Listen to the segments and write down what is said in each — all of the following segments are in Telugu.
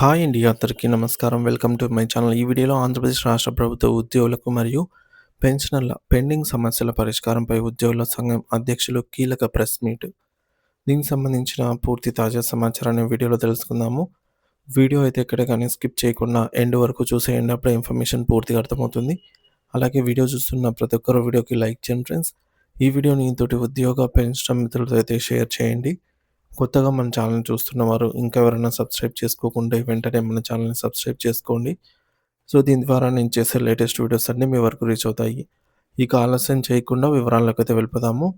హాయ్ అండి అందరికీ నమస్కారం. Welcome to my channel. ఈ వీడియోలో ఆంధ్రప్రదేశ్ రాష్ట్ర ప్రభుత్వ ఉద్యోగులకు మరియు పెన్షనర్ల పెండింగ్ సమస్యల పరిష్కారంపై ఉద్యోగుల సంఘం అధ్యక్షులు కీలక ప్రెస్ మీట్. దీనికి సంబంధించిన పూర్తి తాజా సమాచారాన్ని వీడియోలో తెలుసుకుందాము. వీడియో అయితే ఎక్కడ కానీ స్కిప్ చేయకుండా ఎండ్ వరకు చూసేయండి. అప్పుడే ఇన్ఫర్మేషన్ పూర్తిగా అర్థమవుతుంది. అలాగే వీడియో చూస్తున్న ప్రతి ఒక్కరు వీడియోకి లైక్ చేయండి ఫ్రెండ్స్. ఈ వీడియోని ఇంతటి ఉద్యోగ పెన్షన్ మిత్రులతో అయితే షేర్ చేయండి. కొత్తగా మన ఛానల్ని చూస్తున్నవారు ఇంకా ఎవరైనా సబ్స్క్రైబ్ చేసుకోకుంటే వెంటనే మన ఛానల్ని సబ్స్క్రైబ్ చేసుకోండి. సో దీని ద్వారా నేను చేసే లేటెస్ట్ వీడియోస్ అన్నీ మీ వరకు రీచ్ అవుతాయి. ఇక ఆలస్యం చేయకుండా వివరాల్లోకి అయితే వెళ్ళిపోదాము.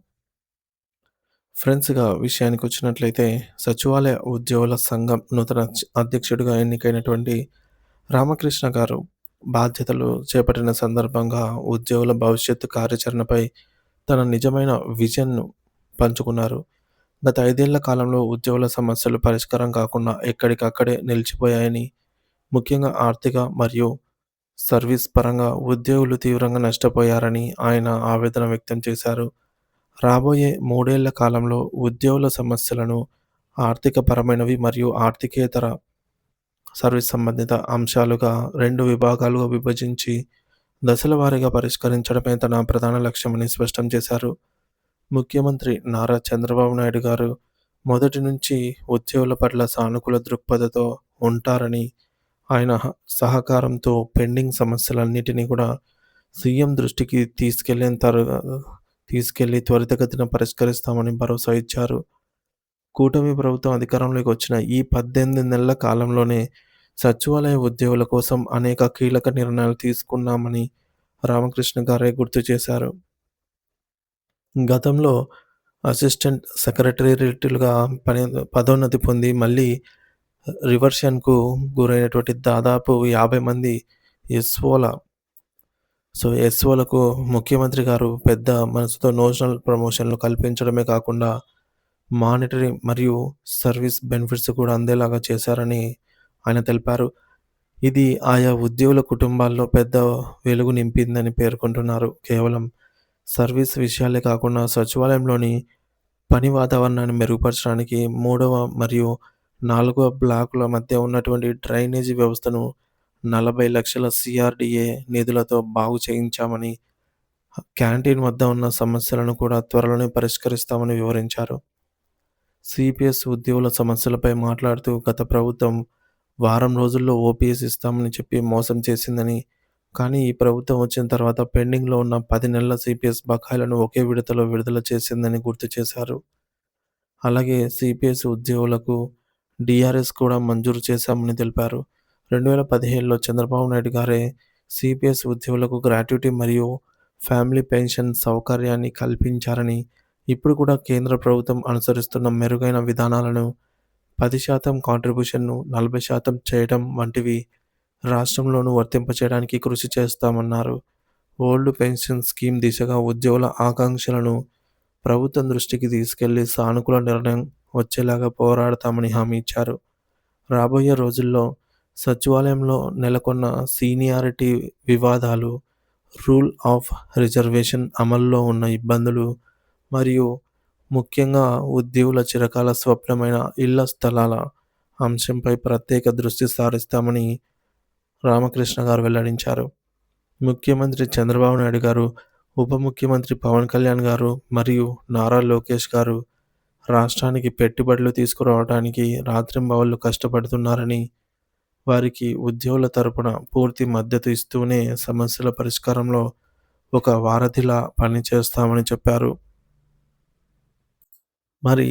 ఫ్రెండ్స్గా విషయానికి వచ్చినట్లయితే సచివాలయ ఉద్యోగుల సంఘం నూతన అధ్యక్షుడిగా ఎన్నికైనటువంటి రామకృష్ణ గారు బాధ్యతలు చేపట్టిన సందర్భంగా ఉద్యోగుల భవిష్యత్తు కార్యాచరణపై తన నిజమైన విజన్ను పంచుకున్నారు. గత ఐదేళ్ళ కాలంలో ఉద్యోగుల సమస్యలు పరిష్కారం కాకుండా ఎక్కడికక్కడే నిలిచిపోయాయని ముఖ్యంగా ఆర్థిక మరియు సర్వీస్ పరంగా ఉద్యోగులు తీవ్రంగా నష్టపోయారని ఆయన ఆవేదన వ్యక్తం చేశారు. రాబోయే మూడేళ్ళ కాలంలో ఉద్యోగుల సమస్యలను ఆర్థిక పరమైనవి మరియు ఆర్థికేతర సర్వీస్ సంబంధిత అంశాలుగా రెండు విభాగాలుగా విభజించి దశల వారీగా పరిష్కరించడమే తన ప్రధాన లక్ష్యమని స్పష్టం చేశారు. ముఖ్యమంత్రి నారా చంద్రబాబు నాయుడు గారు మొదటి నుంచి ఉద్యోగుల పట్ల సానుకూల దృక్పథతో ఉంటారని ఆయన సహకారంతో పెండింగ్ సమస్యలన్నిటినీ కూడా సీఎం దృష్టికి తీసుకెళ్ళేంత తీసుకెళ్ళి త్వరితగతిన పరిష్కరిస్తామని భరోసా ఇచ్చారు. కూటమి ప్రభుత్వం అధికారంలోకి వచ్చిన ఈ పద్దెనిమిది నెలల కాలంలోనే సచివాలయ ఉద్యోగుల కోసం అనేక కీలక నిర్ణయాలు తీసుకున్నామని రామకృష్ణ గారే గుర్తు చేశారు. గతంలో అసిస్టెంట్ సెక్రటేరియట్లుగా పని పదోన్నతి పొంది మళ్ళీ రివర్షన్కు గురైనటువంటి దాదాపు యాభై మంది ఎస్ఓల సో ఎస్ఓలకు ముఖ్యమంత్రి గారు పెద్ద మనసుతో నోషనల్ ప్రమోషన్లు కల్పించడమే కాకుండా మానిటరీ మరియు సర్వీస్ బెనిఫిట్స్ కూడా అందేలాగా చేశారని ఆయన తెలిపారు. ఇది ఆయా ఉద్యోగుల కుటుంబాల్లో పెద్ద వెలుగు నింపిందని పేర్కొంటున్నారు కేవలం సర్వీస్ విషయాలే కాకుండా సచివాలయంలోని పని వాతావరణాన్ని మెరుగుపరచడానికి మూడవ మరియు నాలుగవ బ్లాకుల మధ్య ఉన్నటువంటి డ్రైనేజీ వ్యవస్థను నలభై లక్షల సిఆర్డిఏ నిధులతో బాగు చేయించామని క్యాంటీన్ వద్ద ఉన్న సమస్యలను కూడా త్వరలోనే పరిష్కరిస్తామని వివరించారు. సిపిఎస్ ఉద్యోగుల సమస్యలపై మాట్లాడుతూ గత ప్రభుత్వం వారం రోజుల్లో ఓపీఎస్ ఇస్తామని చెప్పి మోసం చేసిందని కానీ ఈ ప్రభుత్వం వచ్చిన తర్వాత పెండింగ్లో ఉన్న పది నెలల సిపిఎస్ బకాయిలను ఒకే విడతలో విడుదల చేసిందని గుర్తు చేశారు. అలాగే సిపిఎస్ ఉద్యోగులకు డిఆర్ఎస్ కూడా మంజూరు చేశామని తెలిపారు. రెండు వేల పదిహేడులో చంద్రబాబు నాయుడు గారే సిపిఎస్ ఉద్యోగులకు గ్రాట్యుటీ మరియు ఫ్యామిలీ పెన్షన్ సౌకర్యాన్ని కల్పించారని ఇప్పుడు కూడా కేంద్ర ప్రభుత్వం అనుసరిస్తున్న మెరుగైన విధానాలను పది శాతం కాంట్రిబ్యూషన్ను నలభై శాతం చేయడం వంటివి రాష్ట్రంలోనూ వర్తింపచేయడానికి కృషి చేస్తామన్నారు. ఓల్డ్ పెన్షన్ స్కీమ్ దిశగా ఉద్యోగుల ఆకాంక్షలను ప్రభుత్వం దృష్టికి తీసుకెళ్ళి సానుకూల నిర్ణయం వచ్చేలాగా పోరాడతామని హామీ ఇచ్చారు. రాబోయే రోజుల్లో సచివాలయంలో నెలకొన్న సీనియారిటీ వివాదాలు రూల్ ఆఫ్ రిజర్వేషన్ అమల్లో ఉన్న ఇబ్బందులు మరియు ముఖ్యంగా ఉద్యోగుల చిరకాల స్వప్నమైన ఇళ్ళ స్థలాల అంశంపై ప్రత్యేక దృష్టి సారిస్తామని రామకృష్ణ గారు వెల్లడించారు. ముఖ్యమంత్రి చంద్రబాబు నాయుడు గారు ఉప ముఖ్యమంత్రి పవన్ కళ్యాణ్ గారు మరియు నారా లోకేష్ గారు రాష్ట్రానికి పెట్టుబడులు తీసుకురావడానికి రాత్రింబవళ్ళు కష్టపడుతున్నారని వారికి ఉద్యోగుల తరపున పూర్తి మద్దతు ఇస్తూనే సమస్యల పరిష్కారంలో ఒక వారధిలా పనిచేస్తామని చెప్పారు. మరి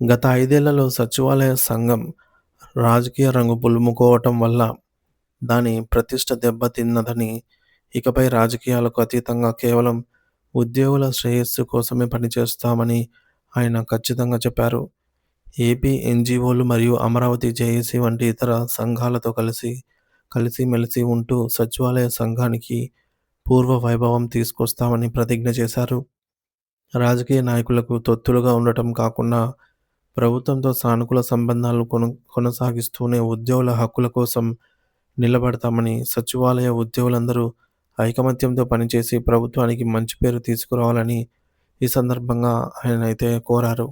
గత ఐదేళ్ళలో సచివాలయ సంఘం రాజకీయ రంగు పులుముకోవటం వల్ల దాని ప్రతిష్ట దెబ్బతిన్నదని ఇకపై రాజకీయాలకు అతీతంగా కేవలం ఉద్యోగుల శ్రేయస్సు కోసమే పనిచేస్తామని ఆయన ఖచ్చితంగా చెప్పారు. ఏపీ ఎన్జిఓలు మరియు అమరావతి జేఏసీ వంటి ఇతర సంఘాలతో కలిసి కలిసిమెలిసి ఉంటూ సచివాలయ సంఘానికి పూర్వ వైభవం తీసుకొస్తామని ప్రతిజ్ఞ చేశారు. రాజకీయ నాయకులకు తొత్తులుగా ఉండటం కాకుండా ప్రభుత్వంతో సానుకూల సంబంధాలు కొను కొనసాగిస్తూనే ఉద్యోగుల హక్కుల కోసం నిలబడతామని సచివాలయ ఉద్యోగులందరూ ఐకమత్యంతో పనిచేసి ప్రభుత్వానికి మంచి పేరు తీసుకురావాలని ఈ సందర్భంగా ఆయన అయితే కోరారు.